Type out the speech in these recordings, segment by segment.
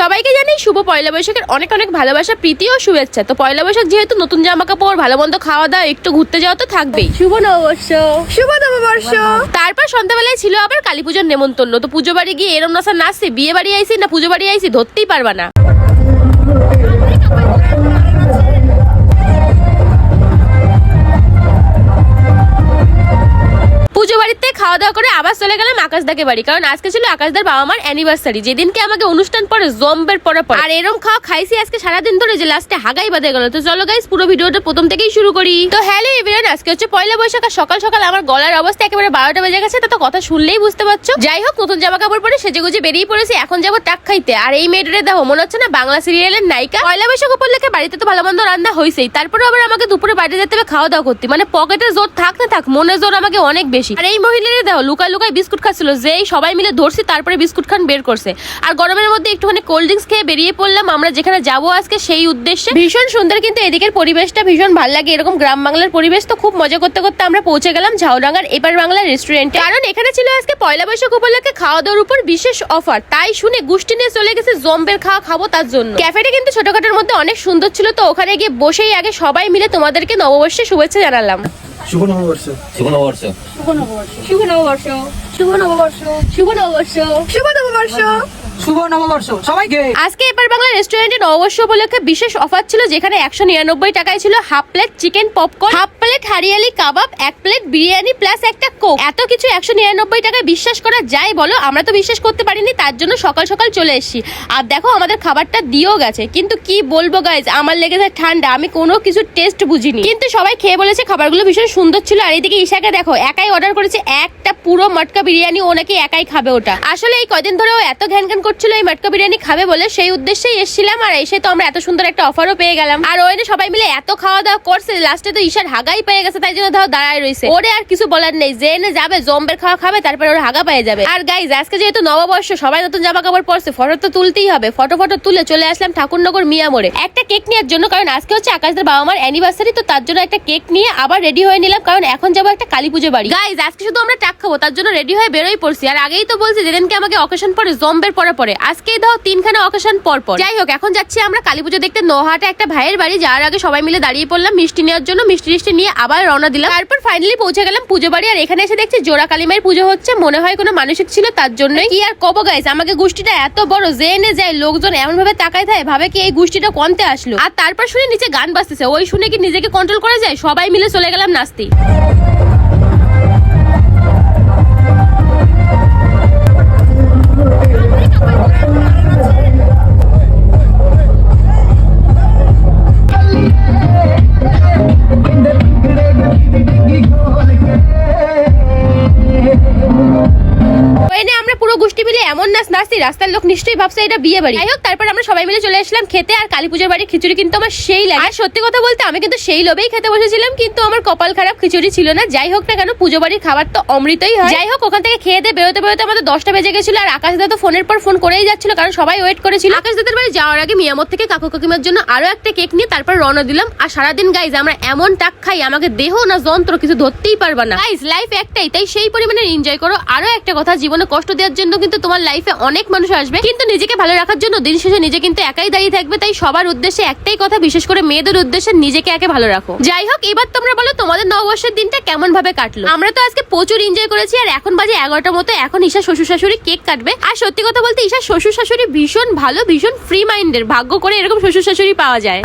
সবাইকে জানি শুভ পয়লা বৈশাখের অনেক অনেক ভালোবাসা প্রীতি ও শুভেচ্ছা। তো পয়লা বৈশাখ যেহেতু নতুন জামা কাপড় ভালো মন্দ খাওয়া দাওয়া একটু ঘুরতে যাওয়া তো থাকবেই। শুভ নববর্ষ। শুভ নববর্ষ। তারপর সন্ধ্যাবেলায় ছিল আবার কালী পুজোর নেমন্তন্ন। তো পুজো বাড়ি গিয়ে এরম নাসা নাচছে বিয়ে বাড়ি আইসি না পুজো বাড়ি আইসি ধরতেই পারবা না। খাওয়া করে আবার চলে গেলাম আকাশদাকে বাড়ি। কারণ আজকে ছিল আকাশদার বাবা মার অ্যানিভার্সারি যেদিনকে আমাকে অনুষ্ঠান পরে, জম্বের পরে পরে। আর এরম খাওয়া খাইছি আজকে সারাদিন ধরে যে লাস্টে হাগাই বাদে গেল। তো চলো গাইস পুরো ভিডিওটা প্রথম থেকেই শুরু করি। তো হ্যালো এভরিওয়ান আজকে হচ্ছে পয়লা বৈশাখ আর সকাল সকাল আমার গলার অবস্থা একেবারে বারোটা বেজে গেছে। তা তো কথা শুনলেই বুঝতে পারছ। যাই হোক, নতুন জামা কাপড় পরে সেজে গুজে বেরিয়ে পড়েছি। এখন যাব টাক খাইতে। আর এই মেয়েটারে দেখো মনে হচ্ছে না বাংলা সিরিয়ালের নায়িকা? পয়লা বৈশাখ উপলক্ষে বাড়িতে তো ভালো মন্দ রান্না হয়েছেই তারপরে আবার আমাকে দুপুরে বাইরে যেতে হবে, খাওয়া দাওয়া করতে। মানে পকেটের জোর থাক না থাক মনের জোর আমাকে অনেক বেশি। আর এই মহিলারে দেখো লুকায় লুকায় বিস্কুট খাচ্ছিল যেই সবাই মিলে ধরছি তারপরে বিস্কুট খান বের করছে। আর গরমের মধ্যে একটুখানি কোল্ড ড্রিঙ্কস খেয়ে বেরিয়ে পড়লাম আমরা যেখানে যাব আজকে সেই উদ্দেশ্যে। ভীষণ সুন্দর কিন্তু এদিকের পরিবেশটা ভীষণ ভালো লাগে এরকম গ্রাম বাংলার পরিবেশ তো খুব মজা করতে করতে আমরা পৌঁছে গেলাম ঝাউডাঙ্গার এপার বাংলা রেস্টুরেন্টে কারণ এখানে ছিল আজকে পয়লা বৈশাখ উপলক্ষে খাওয়া দাওয়ার উপর বিশেষ অফার তাই শুনে গুষ্টি নিয়ে চলে গেছে জম্বের খাওয়া খাব তার জন্য। ক্যাফেটা কিন্তু ছোটখাটোর মধ্যে অনেক সুন্দর ছিল তো ওখানে গিয়ে বসেই আগে সবাই মিলে তোমাদেরকে নববর্ষের শুভেচ্ছা জানালাম। শুভ নববর্ষ। শুভ নববর্ষ। শুভ নববর্ষ। শুভ নববর্ষ। শুভ নববর্ষ শুভ নববর্ষ শুভ নববর্ষ। সবাইকে। আজকে এবার বাংলা রেস্টুরেন্টে নববর্ষ উপলক্ষে বিশেষ অফার ছিল যেখানে একশো নিরানব্বই টাকায় ছিল half plate chicken popcorn half plate Hariyali kebab এক প্লেট বিরিয়ানি প্লাস একটা কোক এত কিছু একশো নিরানব্বই টাকায় বিশ্বাস করা যায় বলো? আমরা তো বিশ্বাস করতে পারিনি তার জন্য সকাল সকাল চলে এসেছি। আর দেখো আমাদের খাবারটা দিয়েও গেছে। কিন্তু কি বলব গাইজ আমার লেগেছে ঠান্ডা আমি কোনো কিছু টেস্ট বুঝিনি। কিন্তু সবাই খেয়ে বলেছে খাবারগুলো ভীষণ সুন্দর ছিল। আর এদিকে ঈশাকে দেখো একাই অর্ডার করেছে একটা পুরো মটকা বিরিয়ানি ও নাকি একাই খাবে ওটা। আসলে এই কদিন ধরে ও এত ঘ্যান ঘ্যান করছিল এই মটকা বিরিয়ানি খাবে বলে, সেই উদ্দেশ্যেই এসেছিলাম আর এসে তো আমরা এত সুন্দর একটা অফারও পেয়ে গেলাম। আর ওই সবাই মিলে এত খাওয়া দাওয়া করছে লাস্টে তো ঈশার হাগাই পেয়ে গেছে, তাই জন্য ধরো দাঁড়ায় রয়েছে ওরে আর কিছু বলার নেই, যে এনে যাবে, জম্বের খাওয়া খাবে, তারপরে ওর হাগা পেয়ে যাবে। আর গাইজ আজকে যেহেতু নববর্ষ, সবাই নতুন জামা কাপড় পরছে ফটো তো তুলতেই হবে। ফটো ফটো তুলে চলে আসলাম ঠাকুরনগর মিয়া মোড়ে। একটা কেক নেওয়ার জন্য, কারণ আজকে হচ্ছে আকাশদের বাবা মার অ্যানিভার্সারি তো তার জন্য একটা কেক নিয়ে আবার রেডি হয়ে নিলাম, কারণ এখন যাব একটা কালী পুজো বাড়ি। গাইজ আজকে শুধু আমরা টাক খাব তার জন্য রেডি হয়ে বেরোই পড়ছি। আর আগেই তো বলছি, যেদিনকে আমাকে অকেশন পরে জম্বের পরে পরে। আজকেই দাও তিনখানা অকেশন পর পর। যাই হোক, এখন যাচ্ছি আমরা কালী পুজো দেখতে। নোহাটা একটা ভাইয়ের বাড়ি, যাওয়ার আগে সবাই মিলে দাঁড়িয়ে পড়লাম, মিষ্টি নেওয়ার জন্য মিষ্টি মিষ্টি নিয়ে আবার রওনা দিলাম। তারপর ফাইনালি পৌঁছে গেলাম পুজো বাড়ি, আর এখানে এসে দেখছি জোড়া কালিমায়ের পুজো হচ্ছে। মনে হয় কোনো মানসিক ছিল তার জন্যই। কি আর কবো গাইস আমাকে গোষ্ঠীটা এত বড়, যে এনে যায়, লোকজন এমন ভাবে তাকায় থাকে, ভাবে কি এই গোষ্ঠীটা কমতে আসলো। আর তারপর শুনে নিচে গান বাজতেছে, ওই শুনে কি নিজেকে কন্ট্রোল করা যায়? সবাই মিলে চলে গেলাম নাচতে মিলে এমন নাচ নাচছি, রাস্তার লোক নিশ্চয়ই ভাবছে এটা বিয়ে বাড়ি। যাই হোক, তারপর আমরা সবাই মিলে চলে আসলাম খেতে, আর কালী পুজোর বাড়ির খিচুড়ি কিন্তু আমার সেই লাগে। আর সত্যি কথা বলতে আমি কিন্তু সেই লোভেই খেতে বসেছিলাম, কিন্তু আমার কপাল খারাপ খিচুড়ি ছিল না। যাই হোক না কেন, পুজো বাড়ির খাবার তো অমৃতই হয়। যাই হোক, ওখান থেকে খেয়ে দিয়ে বেরোতে বেরোতে আমাদের দশটা বেজে গেছিল, আর আকাশ দাদা তো ফোনের পর ফোন করেই যাচ্ছিল, কারণ সবাই ওয়েট করেছিল। আকাশ দাদের বাড়ি যাওয়ার আগে মিয়ামত থেকে কাকু কাকিমার জন্য আরও একটা কেক নিয়ে তারপর রওনা দিলাম। আর সারাদিন গাইজ আমরা এমন টাক খাই, আমাকে দেহ না যন্ত্র কিছু ধরতেই পারবা না। গাইজ লাইফ একটাই, তাই সেই পরিমাণে এনজয় করো। আরও একটা কথা, জীবনে কষ্ট দেওয়ার জন্য কিন্তু তোমার লাইফে অনেক মানুষ আসবে, কিন্তু নিজেকে ভালো রাখার জন্য দিন শেষে নিজে কিন্তু একাই দাঁড়িয়ে থাকবে, তাই সবার উদ্দেশ্যে একটাই কথা, বিশেষ করে মেয়েদের উদ্দেশ্যে নিজেকে একে ভালো রাখো। যাই হোক, এবার তোমরা বলো তোমাদের নববর্ষের দিনটা কেমন ভাবে কাটলো? আমরা তো আজকে প্রচুর এনজয় করেছি, আর এখন বাজে এগারোটার মতো, এখন ঈশা শ্বশুর শাশুড়ি কেক কাটবে। আর সত্যি কথা বলতে ঈশা শ্বশুর শাশুড়ি ভীষণ ভালো, ভীষণ ফ্রি মাইন্ডের ভাগ্য করে এরকম শ্বশুর শাশুড়ি পাওয়া যায়।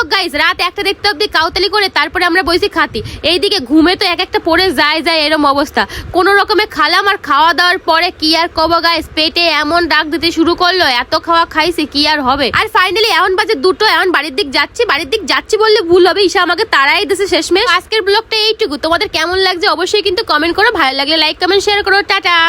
হোক গাইস রাত একটা দেখতে অব্দি কাউতালি করে তারপরে আমরা বসি খাতি। এইদিকে ঘুমে তো এক একটা পড়ে যায় যায় এরম অবস্থা। কোন রকমে খালাম আর খাওয়া দাওয়ার পরে কি আর কব গাইস পেটে এমন ডাক দিতে শুরু করল, এত খাওয়া খাইছি, কি আর হবে? আর ফাইনালি এমন বাজে দুটো, এমন বাড়ির দিক যাচ্ছি, বাড়ির দিক যাচ্ছি বললে ভুল হবে, ঈশা আমাকে তারাই দিছে শেষমেশ। আজকের ব্লগটা এইটুকু। তোমাদের কেমন লাগছে অবশ্যই কিন্তু কমেন্ট করো, ভালো লাগলে লাইক কমেন্ট শেয়ার করো, টাটা!